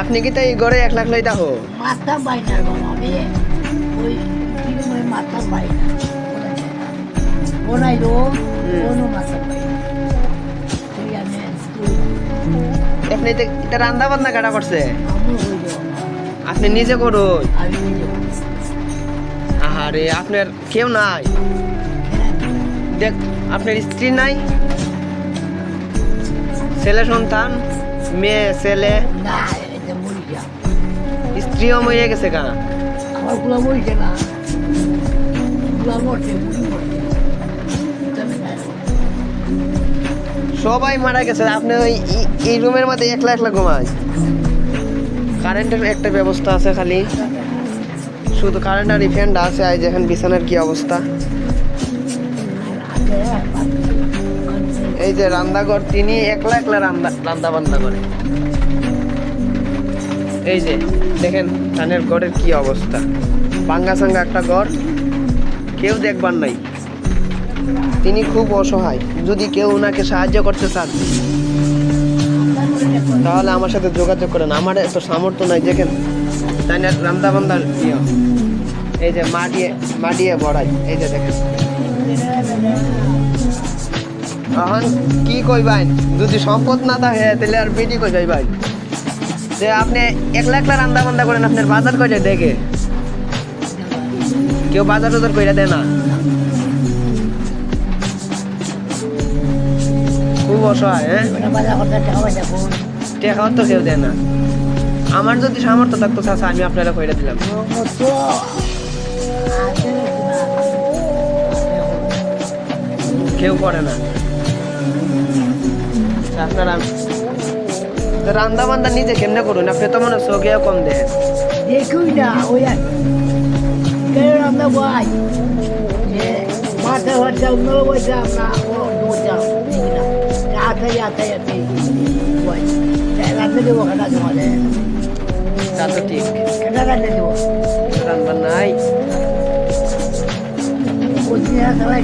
আপনি কি তাই গড়ে এক লাখ লইতা হো মাথা বাইনার বাবা আমি ওই ওই মাথা বাইনা ওনাই রো কোনো মাথা তুই আপনি তো এটা রান্না বান্না কাটা করছে। আপনি নিজে করুন হইল আহারে আপনার কেউ নাই। দেখ আপনার স্ত্রী নাই? ছেলে সন্তান, মেয়ে, ছেলে। স্ত্রীও মরে গেছে গা। আমারগুলা মরিছে না গুলা মরছে বুড়ি মরছে তবে না সবাই মারা গেছে। আপনি ওই এই রুমের মধ্যে একলা একলা ঘুমায়। কারেন্টের একটা ব্যবস্থা আছে খালি। শুধু কারেন্ট আর ফ্যান আছে। আজ এখন বিছানার কি অবস্থা। এই যে রান্নাঘর, তিনি একলা একলা রান্না রান্না বান্না করে। এই যে, দেখেন, ধানের ঘরের কি অবস্থা। বাঙ্গা সাঙ্গা একটা ঘর, কেউ দেখবার নাই। তিনি খুব অসহায়। যদি কেউ ওনাকে সাহায্য করতে চান, তাহলে আমার সাথে যোগাযোগ করেন। আমার এত সামর্থ্য নাই, দেখেন তাই না রান্দা এই যে মাটিয়ে মাটিয়ে বড়াই এই যে দেখেন। এখন কি কইবাইন? যদি সম্পদ না থাকে তাহলে আর বেটি কই যাইবাই? যে আপনি একলা একলা রান্দা বান্দা করেন আপনার বাজার কইটা দেখে? কেউ বাজার টাজার কইরা দেয় না। খুব অসহায় হ্যাঁ? টেকাও তো কেউ দেয় না। আমার যদি সামর্থ্য থাকতো চাচা আমি আপনারা কইরা দিলাম। কেউ করে না। আপনারা তো রান্দা বান্দা নিজে কেমনে করুন? আপনি তো মনে হয় চোখেও কম দেখেন। দেখুই না ওই আমরা ভাই মাথা হচ্ছে অন্য বসে আমরা রান্না দেবো জমা দেয় তা তো ঠিক। কেনা রান্না দেবো? রান্না নাই।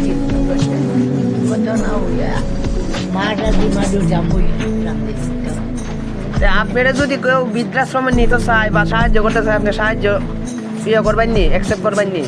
ঠিক কথা না হইয়া আপনারা যদি কেউ বৃদ্ধাশ্রমে নিতে চায় বা সাহায্য করতে চায়, আপনি সাহায্য ইয়ে করবেন নি অ্যাকসেপ্ট করবেন নি?